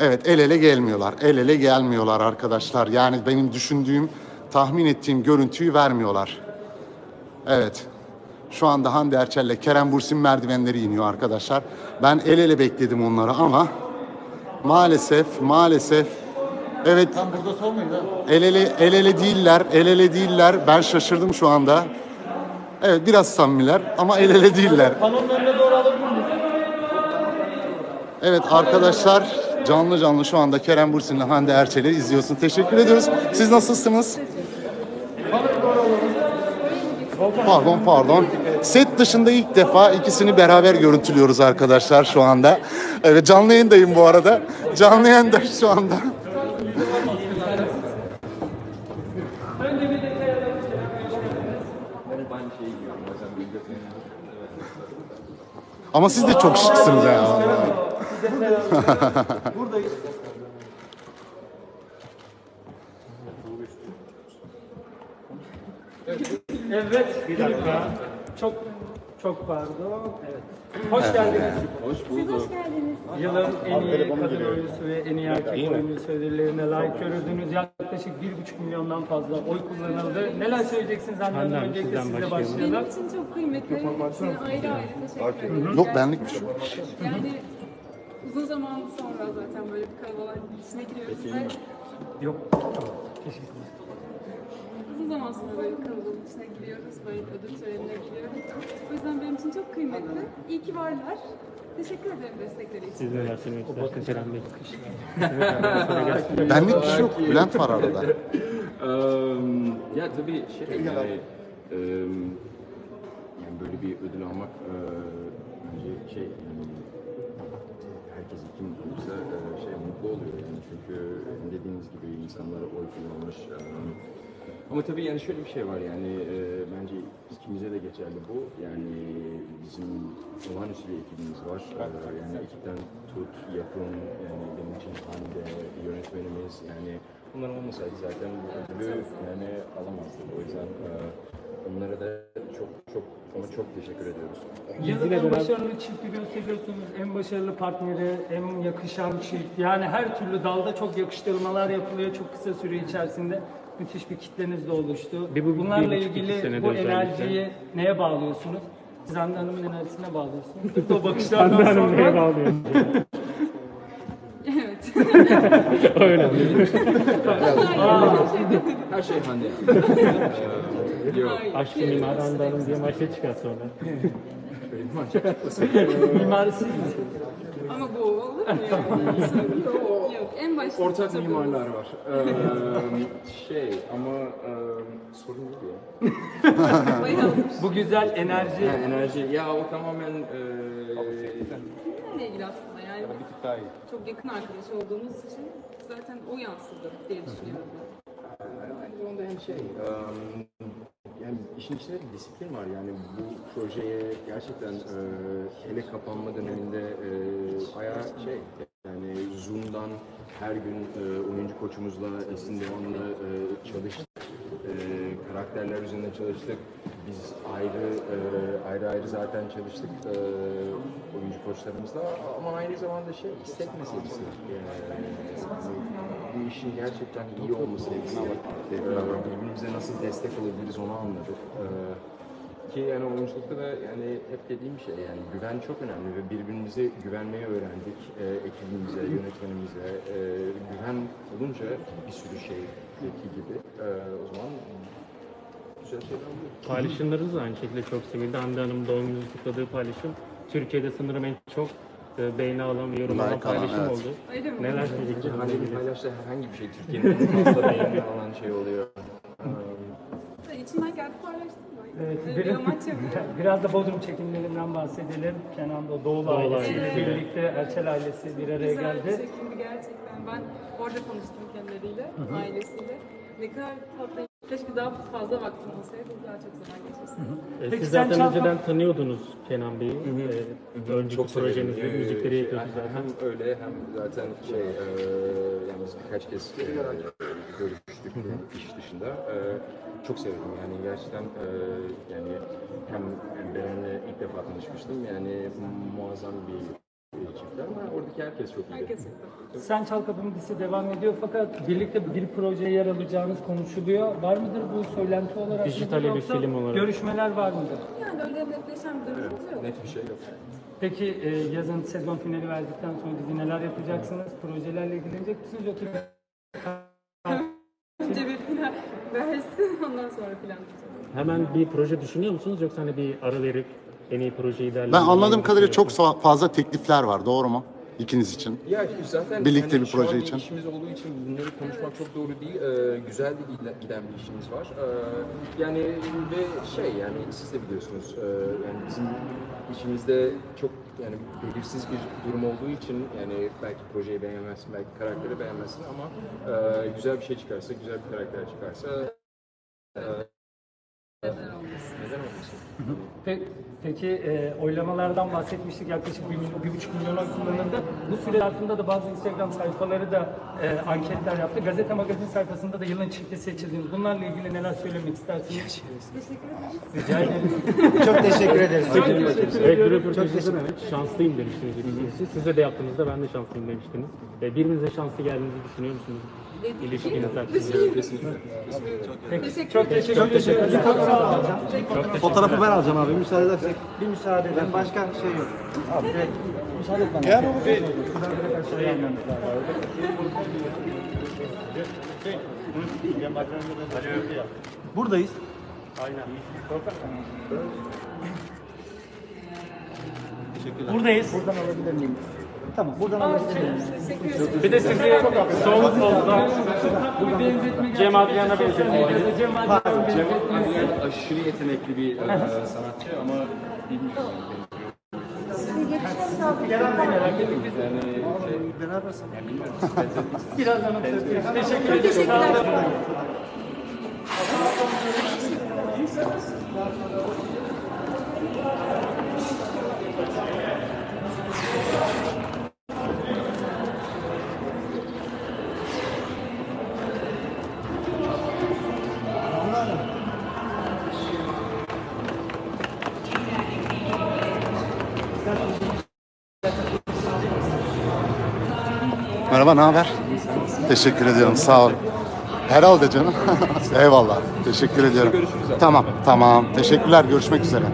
Evet el ele gelmiyorlar. El ele gelmiyorlar arkadaşlar. Yani benim düşündüğüm, tahmin ettiğim görüntüyü vermiyorlar. Evet. Şu anda Hande Erçel ile Kerem Bursin merdivenleri iniyor arkadaşlar. Ben el ele bekledim onları ama maalesef maalesef evet Tam burada sormayın ha. el ele el ele değiller. El ele değiller. Ben şaşırdım şu anda. Evet biraz samimiler ama el ele değiller. Panonun önüne? Evet arkadaşlar canlı canlı şu anda Kerem Bursin ile Hande Erçel'i izliyorsun. Teşekkür ediyoruz. Siz nasılsınız? Pardon pardon. Set dışında ilk defa ikisini beraber görüntülüyoruz arkadaşlar şu anda. Evet canlı yayındayım bu arada. Canlı yayında şu anda. Ama siz de çok şıksınız ya. Buradayız. Evet. Bir dakika. Çok çok pardon. Evet. Hoş geldiniz. Siz hoş geldiniz. Yılın en iyi kadın oyuncusu ve en iyi erkek oyuncusu ödüllerine layık görüldünüz. Yaklaşık 1,5 milyondan fazla oy kullanıldı. Neler söyleyeceksiniz Hande Hanım? Öncelikle sizle başlayalım. Benim için çok kıymetli. Hepsine ayrı ayrı teşekkür ederim. Yok benlik bir şey. Yani uzun zaman sonra zaten böyle bir kalabalığın içine giriyoruz ve Yok. Teşekkürler. uzun zaman sonra böyle bir kalabalığın içine giriyoruz. Böyle bir ödül törenine giriyoruz. O yüzden benim için çok kıymetli. İyi ki varlar. Teşekkür ederim destekleri için. Siz söylemek istersiniz Kerem Bey? Benlik bir şey yok. Bülent var arada. Eee, ya tabii şey yani, eee, yani böyle bir ödül almak eee, bence şey yani, herkes kim olursa eee, şey mutlu oluyor yani. Çünkü dediğiniz gibi insanlara oy kullanmış. eee, ama tabii yani şöyle bir şey var yani bence ikimize de geçerli bu. Yani bizim olağanüstü bir ekibimiz var. Yani ekipten tut yapım yani benim için Hande yönetmenimiz yani bunlar olmasaydı zaten bu ödülü yani alamazdık. O yüzden onlara da çok çok ama çok teşekkür ediyoruz. Yılın en başarılı çifti gösteriyorsunuz. En başarılı partneri, en yakışan çift. Yani her türlü dalda çok yakıştırmalar yapılıyor çok kısa süre içerisinde. Müthiş bir kitleniz de oluştu. Bir bu- bir Bunlarla iki ilgili bu özellikle. enerjiyi neye bağlıyorsunuz? Siz Hande Hanım'ın enerjisine bağlıyorsunuz. O bakışlardan Hande Hanım neye sonra. bağlıyor? Evet. Öyle. Her şey Hande. Yok. Aşkı mimar Hande Hanım diye maçta çıkar sonra. Mimarisi misiniz? Ama bu olur mu yani? Yok. En başta Ortak tabii mimarlar var. Eee, şey ama eee, sorun yok ya. Bayağı Bu güzel enerji. Ha, enerji ya o tamamen eee Benimle ilgili aslında yani Bir tık daha iyi. çok yakın arkadaş olduğumuz için zaten o yansıdı diye düşünüyorum ben. zamanda hem şey eee, yani işin içinde bir disiplin var yani bu projeye gerçekten eee hele kapanma döneminde eee bayağı şey yani Zoom'dan her gün eee, oyuncu koçumuzla Esin Devam'la eee, çalıştık. Karakterler üzerinde çalıştık. Biz ayrı eee, ayrı ayrı zaten çalıştık eee, oyuncu koçlarımızla ama aynı zamanda şey istek meselesi. Eee, bu işin gerçekten iyi olması. Eee, birbirimize nasıl destek olabiliriz onu anladık. Eee, ki yani oyunculukta da yani hep dediğim şey yani güven çok önemli ve birbirimize güvenmeyi öğrendik. Ee, ekibimize, yönetmenimize. Ee, güven olunca bir sürü şey gibi. Ee, o zaman. Paylaşımlarınız da aynı şekilde çok sevildi. Hande Hanım doğum gününüzü kutladığı paylaşım. Türkiye'de sanırım en çok e, beğeni alan ve yorum alan Like alan, paylaşım evet. oldu. Öyle mi? Neler söyleyeceksiniz? Hande'nin paylaştığı herhangi bir şey Türkiye'nin en fazla beğeni alan şey oluyor. Ee, İçinden geldi paylaştım. Evet, bir- bir amaç yok. Biraz da Bodrum çekimlerinden bahsedelim. Kenan da Doğulu, Doğulu ailesiyle ailesi. birlikte Erçel ailesi bir araya Güzel bir geldi. şekilde gerçekten. Ben orada tanıştım kendileriyle, ailesiyle. Ne kadar tatlı. Keşke daha fazla vaktim olsaydı daha çok zaman geçirsin. E, Peki Siz sen zaten çal- önceden tanıyordunuz Kenan Bey'i. E, önceki severim. projenizde Ee, müzikleri şey, yapıyordu zaten. Hem öyle hem zaten şey, e, yani biz birkaç kez e, görüştük iş dışında. E, çok severim yani gerçekten e, yani hem, hem Beren'le ilk defa tanışmıştım yani muazzam bir tabii ki herkes çok iyi. Herkes tatlı. Sen Çal Kapımı dizisi devam ediyor fakat birlikte bir projeye yer alacağınız konuşuluyor. Var mıdır bu söylenti olarak? Dijitali bir Yoksa film olarak. Görüşmeler var mıdır? Yani öyle netleşen bir durumumuz yok. Net bir şey yok. Peki e, yazın sezon finali verdikten sonra dizi neler yapacaksınız? Projelerle ilgilenecek misiniz yoksa Önce bir plan versin ondan sonra plan yapacağız. Hemen bir proje düşünüyor musunuz yoksa hani bir ara verip en iyi projeyi Ben değerlendirmeyi anladığım kadarıyla çok fa- fazla teklifler var. Doğru mu? İkiniz için. Ya zaten Birlikte hani bir şu an proje bir için. işimiz olduğu için bunları konuşmak çok doğru değil. Ee, güzel de giden- giden bir işimiz var. Ee, yani ve şey yani siz de biliyorsunuz ee, yani bizim işimizde çok yani belirsiz bir durum olduğu için yani belki projeyi beğenmezsin, belki karakteri beğenmezsin ama ee, güzel bir şey çıkarsa, güzel bir karakter çıkarsa ee, Peki e, oylamalardan bahsetmiştik yaklaşık 1, milyon, 1,5 milyon oy kullanıldı. Bu süre zarfında da bazı Instagram sayfaları da e, anketler yaptı. Gazete magazin sayfasında da yılın çifti seçildiniz. Bunlarla ilgili neler söylemek istersiniz? Rica ederim. Çok teşekkür ederiz. Çok teşekkür bir ediyorum. röportajınızda evet, şanslıyım demiştiniz ikincisi. Size de yaptığınızda ben de şanslıyım demiştiniz. E, birbirinize şanslı geldiğinizi düşünüyor musunuz? Peki, çok teşekkür olun. Fotoğrafı ben alacağım abi. Müsaade edersek. Bir müsaade edin. Başka şey yok. Abi direkt müsaade et bana. Gel oğlum. Lazım. Buradayız. Aynen. Buradayız. Buradan alabilir miyim? Tamam, buradan alabilir miyim? Bir de sizi son pozda bir benzetme Cem Adrian'a gerçekleşti. benzetme. Sosyal medyada Cem Adrian'ın benzetmesi. Yani aşırı yetenekli bir ee, sanatçı ama bilmiyorum. Birazdan hatırlatıyoruz. Teşekkür ederim. Merhaba, ne haber? Teşekkür ediyorum, sağ ol. Herhalde canım. Eyvallah, teşekkür ediyorum. Tamam, tamam. Teşekkürler, görüşmek üzere.